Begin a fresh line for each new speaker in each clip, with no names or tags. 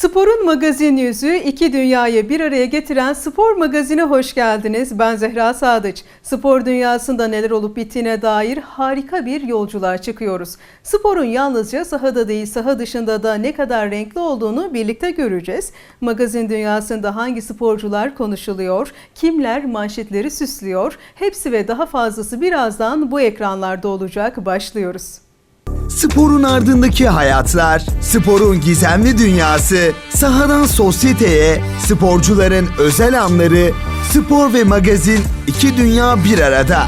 Sporun magazin yüzü iki dünyayı bir araya getiren Spor Magazin'e hoş geldiniz. Ben Zehra Sadıç. Spor dünyasında neler olup bittiğine dair harika bir yolculuğa çıkıyoruz. Sporun yalnızca sahada değil saha dışında da ne kadar renkli olduğunu birlikte göreceğiz. Magazin dünyasında hangi sporcular konuşuluyor, kimler manşetleri süslüyor, hepsi ve daha fazlası birazdan bu ekranlarda olacak. Başlıyoruz.
Sporun ardındaki hayatlar, sporun gizemli dünyası, sahadan sosyeteye, sporcuların özel anları, spor ve magazin iki dünya bir arada.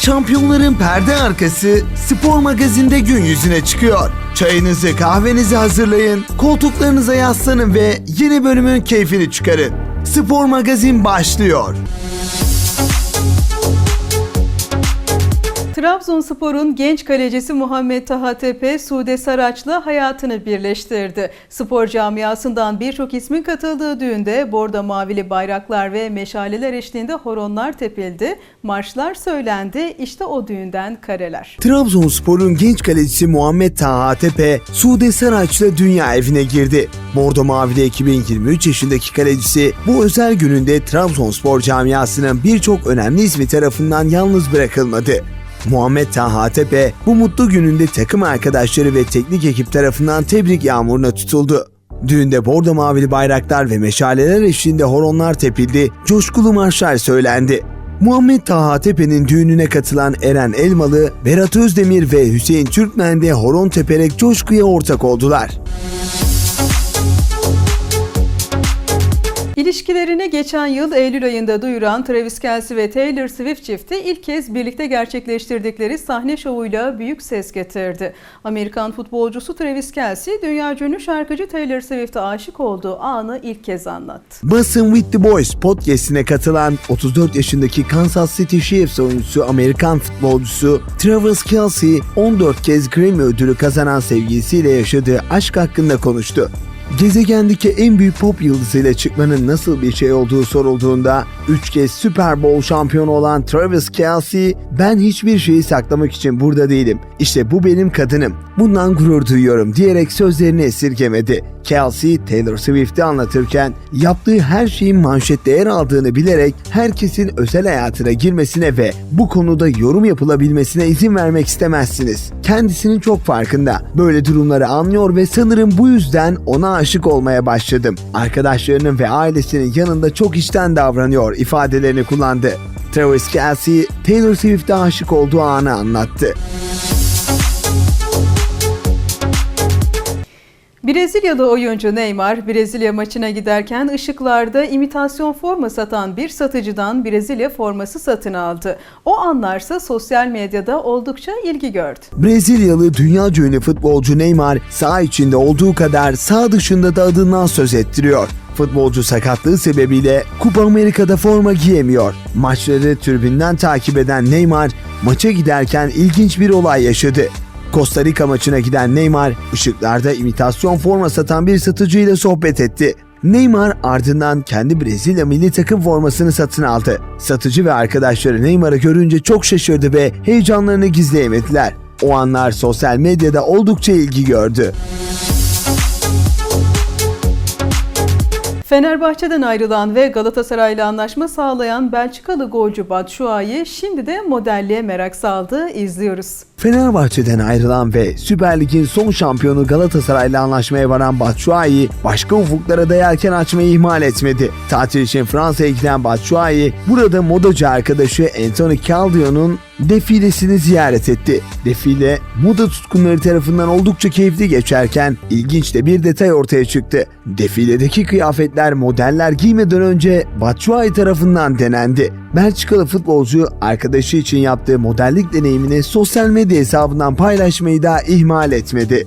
Şampiyonların perde arkası spor magazinde gün yüzüne çıkıyor. Çayınızı kahvenizi hazırlayın, koltuklarınıza yaslanın ve yeni bölümün keyfini çıkarın. Spor magazin başlıyor.
Trabzonspor'un genç kalecisi Muhammed Taha Tepe, Sude Saraç'la hayatını birleştirdi. Spor camiasından birçok ismin katıldığı düğünde bordo mavili bayraklar ve meşaleler eşliğinde horonlar tepildi, marşlar söylendi. İşte o düğünden kareler.
Trabzonspor'un genç kalecisi Muhammed Taha Tepe, Sude Saraç'la dünya evine girdi. Bordo Mavili ekibin 23 yaşındaki kalecisi bu özel gününde Trabzonspor camiasının birçok önemli ismi tarafından yalnız bırakılmadı. Muhammed Taha Tepe bu mutlu gününde takım arkadaşları ve teknik ekip tarafından tebrik yağmuruna tutuldu. Düğünde bordo mavili bayraklar ve meşaleler eşliğinde horonlar tepildi, coşkulu marşlar söylendi. Muhammed Taha Tepe'nin düğününe katılan Eren Elmalı, Berat Özdemir ve Hüseyin Türkmen de horon teperek coşkuya ortak oldular.
İlişkilerini geçen yıl Eylül ayında duyuran Travis Kelce ve Taylor Swift çifti ilk kez birlikte gerçekleştirdikleri sahne şovuyla büyük ses getirdi. Amerikan futbolcusu Travis Kelce, dünya ünlü şarkıcı Taylor Swift'e aşık olduğu anı ilk kez anlattı.
Basın with the Boys podcastine katılan 34 yaşındaki Kansas City Chiefs oyuncusu Amerikan futbolcusu Travis Kelce 14 kez Grammy ödülü kazanan sevgilisiyle yaşadığı aşk hakkında konuştu. Gezegendeki en büyük pop yıldızıyla çıkmanın nasıl bir şey olduğu sorulduğunda 3 kez Super Bowl şampiyonu olan Travis Kelce ben hiçbir şeyi saklamak için burada değilim. İşte bu benim kadınım. Bundan gurur duyuyorum diyerek sözlerini esirgemedi. Kelce Taylor Swift'i anlatırken yaptığı her şeyin manşette yer aldığını bilerek herkesin özel hayatına girmesine ve bu konuda yorum yapılabilmesine izin vermek istemezsiniz. Kendisinin çok farkında. Böyle durumları anlıyor ve sanırım bu yüzden ona aşık olmaya başladım. Arkadaşlarının ve ailesinin yanında çok içten davranıyor ifadelerini kullandı. Travis Kelce, Taylor Swift'e aşık olduğu anı anlattı.
Brezilyalı oyuncu Neymar, Brezilya maçına giderken ışıklarda imitasyon forma satan bir satıcıdan Brezilya forması satın aldı. O anlarsa sosyal medyada oldukça ilgi gördü.
Brezilyalı dünya ünlü futbolcu Neymar saha içinde olduğu kadar saha dışında da adından söz ettiriyor. Futbolcu sakatlığı sebebiyle Kupa Amerika'da forma giyemiyor. Maçları tribünden takip eden Neymar maça giderken ilginç bir olay yaşadı. Costa Rica maçına giden Neymar ışıklarda imitasyon forma satan bir satıcıyla sohbet etti. Neymar ardından kendi Brezilya milli takım formasını satın aldı. Satıcı ve arkadaşları Neymar'ı görünce çok şaşırdı ve heyecanlarını gizleyemediler. O anlar sosyal medyada oldukça ilgi gördü.
Fenerbahçe'den ayrılan ve Galatasaray'la anlaşma sağlayan Belçikalı golcü Batshuayi şimdi de modelliğe merak saldı. İzliyoruz.
Fenerbahçe'den ayrılan ve Süper Lig'in son şampiyonu Galatasaray'la anlaşmaya varan Batshuayi başka ufuklara da yelken açmayı ihmal etmedi. Tatil için Fransa'ya giden Batshuayi burada modacı arkadaşı Anthony Caldion'un defilesini ziyaret etti. Defile moda tutkunları tarafından oldukça keyifli geçerken ilginç de bir detay ortaya çıktı. Defiledeki kıyafetler modeller giymeden önce Batshuayi tarafından denendi. Belçikalı futbolcu arkadaşı için yaptığı modellik deneyimini sosyal medya hesabından paylaşmayı da ihmal etmedi.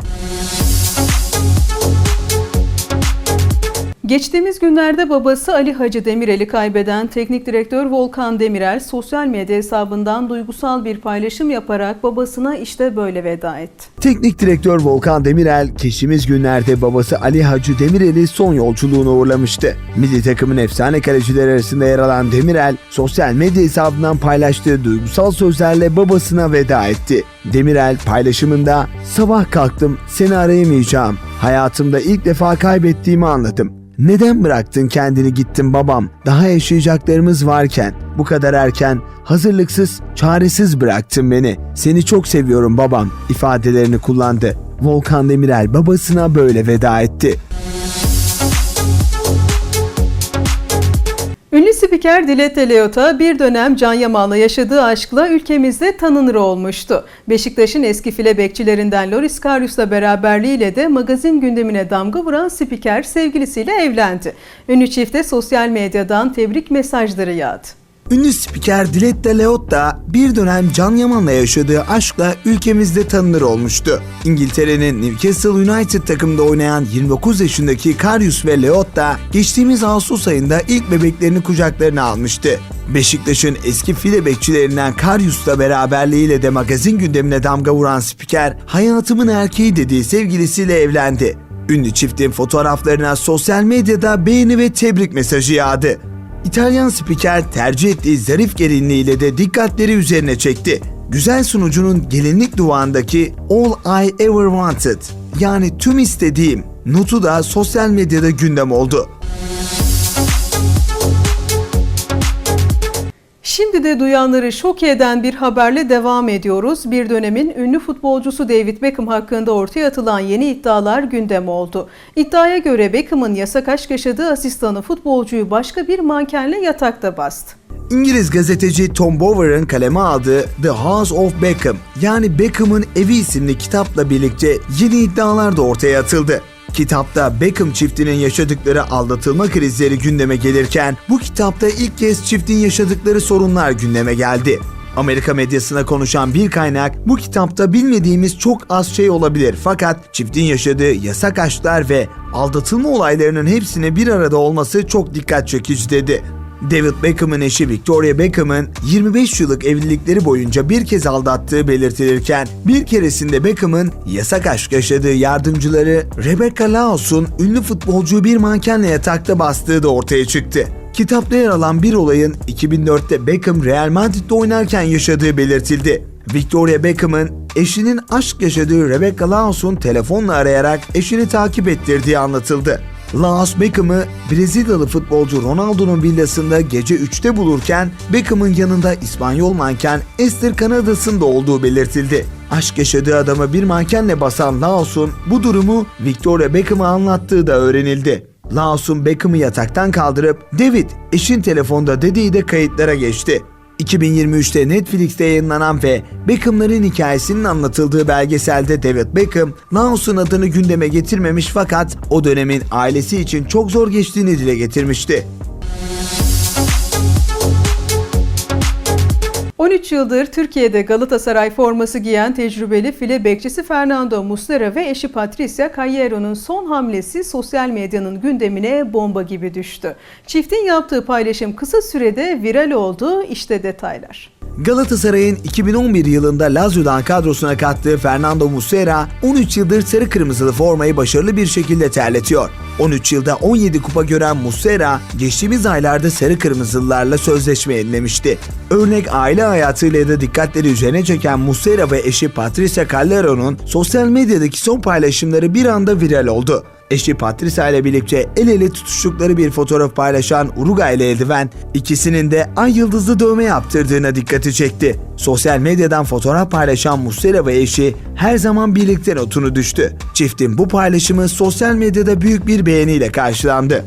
Geçtiğimiz günlerde babası Ali Hacı Demirel'i kaybeden teknik direktör Volkan Demirel sosyal medya hesabından duygusal bir paylaşım yaparak babasına işte böyle veda etti.
Teknik direktör Volkan Demirel, geçtiğimiz günlerde babası Ali Hacı Demirel'i son yolculuğuna uğurlamıştı. Milli takımın efsane kalecileri arasında yer alan Demirel, sosyal medya hesabından paylaştığı duygusal sözlerle babasına veda etti. Demirel paylaşımında sabah kalktım seni arayamayacağım. Hayatımda ilk defa kaybettiğimi anladım. Neden bıraktın kendini gittin babam? Daha yaşayacaklarımız varken, bu kadar erken, hazırlıksız, çaresiz bıraktın beni. Seni çok seviyorum babam ifadelerini kullandı. Volkan Demirel babasına böyle veda etti.
Ünlü spiker Dilette Leota bir dönem Can Yaman'la yaşadığı aşkla ülkemizde tanınır olmuştu. Beşiktaş'ın eski file bekçilerinden Loris Karius'la beraberliğiyle de magazin gündemine damga vuran spiker sevgilisiyle evlendi. Ünlü çifte sosyal medyadan tebrik mesajları yağdı.
Ünlü spiker Dilette Leotta bir dönem Can Yaman'la yaşadığı aşkla ülkemizde tanınır olmuştu. İngiltere'nin Newcastle United takımında oynayan 29 yaşındaki Karius ve Leotta geçtiğimiz Ağustos ayında ilk bebeklerini kucaklarına almıştı. Beşiktaş'ın eski file bekçilerinden Karius'la beraberliğiyle de magazin gündemine damga vuran spiker hayatımın erkeği dediği sevgilisiyle evlendi. Ünlü çiftin fotoğraflarına sosyal medyada beğeni ve tebrik mesajı yağdı. İtalyan spiker tercih ettiği zarif gelinliğiyle de dikkatleri üzerine çekti. Güzel sunucunun gelinlik duvağındaki All I Ever Wanted yani tüm istediğim notu da sosyal medyada gündem oldu.
Şimdi de duyanları şok eden bir haberle devam ediyoruz. Bir dönemin ünlü futbolcusu David Beckham hakkında ortaya atılan yeni iddialar gündem oldu. İddiaya göre Beckham'ın yasak aşk yaşadığı asistanı futbolcuyu başka bir mankenle yatakta bastı.
İngiliz gazeteci Tom Bower'ın kaleme aldığı The House of Beckham yani Beckham'ın Evi isimli kitapla birlikte yeni iddialar da ortaya atıldı. Kitapta Beckham çiftinin yaşadıkları aldatılma krizleri gündeme gelirken bu kitapta ilk kez çiftin yaşadıkları sorunlar gündeme geldi. Amerika medyasına konuşan bir kaynak bu kitapta bilmediğimiz çok az şey olabilir fakat çiftin yaşadığı yasak aşklar ve aldatılma olaylarının hepsine bir arada olması çok dikkat çekici dedi. David Beckham'ın eşi Victoria Beckham'ın 25 yıllık evlilikleri boyunca bir kez aldattığı belirtilirken bir keresinde Beckham'ın yasak aşk yaşadığı yardımcıları Rebecca Laos'un ünlü futbolcuyu bir mankenle yatakta bastığı da ortaya çıktı. Kitapta yer alan bir olayın 2004'te Beckham Real Madrid'de oynarken yaşadığı belirtildi. Victoria Beckham'ın eşinin aşk yaşadığı Rebecca Laos'un telefonla arayarak eşini takip ettirdiği anlatıldı. Laos Beckham'ı Brezilyalı futbolcu Ronaldo'nun villasında gece 3'te bulurken Beckham'ın yanında İspanyol manken Esther Canadas'ın da olduğu belirtildi. Aşk yaşadığı adamı bir mankenle basan Laos'un bu durumu Victoria Beckham'a anlattığı da öğrenildi. Laos'un Beckham'ı yataktan kaldırıp David eşin telefonda dediği de kayıtlara geçti. 2023'te Netflix'te yayınlanan ve Beckham'ların hikayesinin anlatıldığı belgeselde David Beckham, Laos'un adını gündeme getirmemiş fakat o dönemin ailesi için çok zor geçtiğini dile getirmişti.
13 yıldır Türkiye'de Galatasaray forması giyen tecrübeli file bekçisi Fernando Muslera ve eşi Patricia Callero'nun son hamlesi sosyal medyanın gündemine bomba gibi düştü. Çiftin yaptığı paylaşım kısa sürede viral oldu. İşte detaylar.
Galatasaray'ın 2011 yılında Lazio'dan kadrosuna kattığı Fernando Muslera 13 yıldır sarı kırmızılı formayı başarılı bir şekilde terletiyor. 13 yılda 17 kupa gören Muslera geçtiğimiz aylarda sarı kırmızılılarla sözleşme yenilemişti. Örnek aile hayatıyla da dikkatleri üzerine çeken Muslera ve eşi Patricia Callero'nun sosyal medyadaki son paylaşımları bir anda viral oldu. Eşi Patricia ile birlikte el ele tutuştukları bir fotoğraf paylaşan Uruguaylı eldiven ikisinin de ay yıldızlı dövme yaptırdığına dikkati çekti. Sosyal medyadan fotoğraf paylaşan Muslera ve eşi her zaman birlikte notunu düştü. Çiftin bu paylaşımı sosyal medyada büyük bir beğeniyle karşılandı.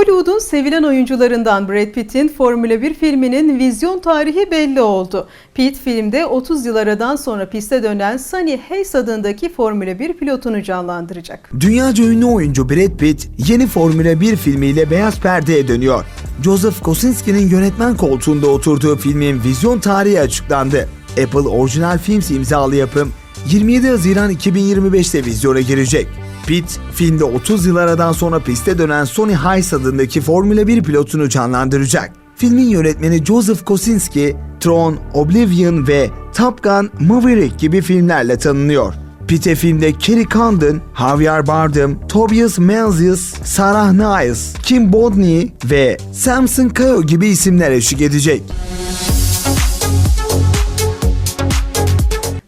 Hollywood'un sevilen oyuncularından Brad Pitt'in Formula 1 filminin vizyon tarihi belli oldu. Pitt filmde 30 yıl aradan sonra piste dönen Sunny Hayes adındaki Formula 1 pilotunu canlandıracak.
Dünyaca ünlü oyuncu Brad Pitt yeni Formula 1 filmiyle beyaz perdeye dönüyor. Joseph Kosinski'nin yönetmen koltuğunda oturduğu filmin vizyon tarihi açıklandı. Apple Orijinal Films imzalı yapım 27 Haziran 2025'te vizyona girecek. Pitt, filmde 30 yıl aradan sonra piste dönen Sonny Hayes adındaki Formula 1 pilotunu canlandıracak. Filmin yönetmeni Joseph Kosinski, Tron, Oblivion ve Top Gun Maverick gibi filmlerle tanınıyor. Pitt'e filmde Kerry Condon, Javier Bardem, Tobias Menzies, Sarah Niles, Kim Bodney ve Samson Kayo gibi isimler eşlik edecek.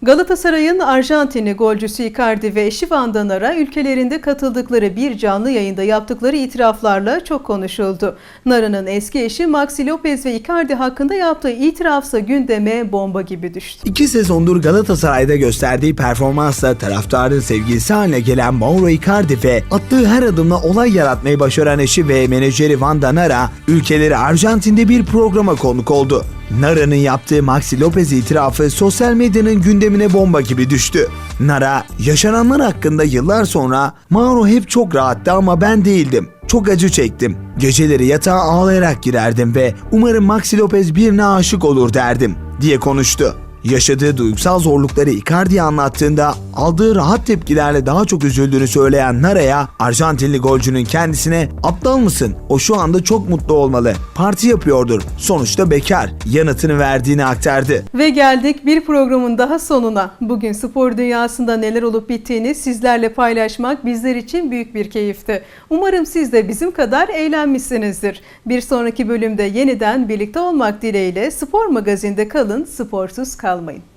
Galatasaray'ın Arjantinli golcüsü Icardi ve eşi Van Danara ülkelerinde katıldıkları bir canlı yayında yaptıkları itiraflarla çok konuşuldu. Nara'nın eski eşi Maxi Lopez ve Icardi hakkında yaptığı itirafsa gündeme bomba gibi düştü.
İki sezondur Galatasaray'da gösterdiği performansla taraftarın sevgilisi haline gelen Mauro Icardi ve attığı her adımla olay yaratmayı başaran eşi ve menajeri Van Nara, ülkeleri Arjantin'de bir programa konuk oldu. Nara'nın yaptığı Maxi Lopez itirafı sosyal medyanın gündemine bomba gibi düştü. Nara, yaşananlar hakkında yıllar sonra Mauro hep çok rahattı ama ben değildim. Çok acı çektim. Geceleri yatağa ağlayarak girerdim ve umarım Maxi Lopez birine aşık olur derdim diye konuştu. Yaşadığı duygusal zorlukları Icardi'ye anlattığında aldığı rahat tepkilerle daha çok üzüldüğünü söyleyen Nara'ya Arjantinli golcünün kendisine aptal mısın? O şu anda çok mutlu olmalı. Parti yapıyordur. Sonuçta bekar. Yanıtını verdiğini aktardı.
Ve geldik bir programın daha sonuna. Bugün spor dünyasında neler olup bittiğini sizlerle paylaşmak bizler için büyük bir keyifti. Umarım siz de bizim kadar eğlenmişsinizdir. Bir sonraki bölümde yeniden birlikte olmak dileğiyle Spor Magazin'de kalın, sporsuz kalmayın.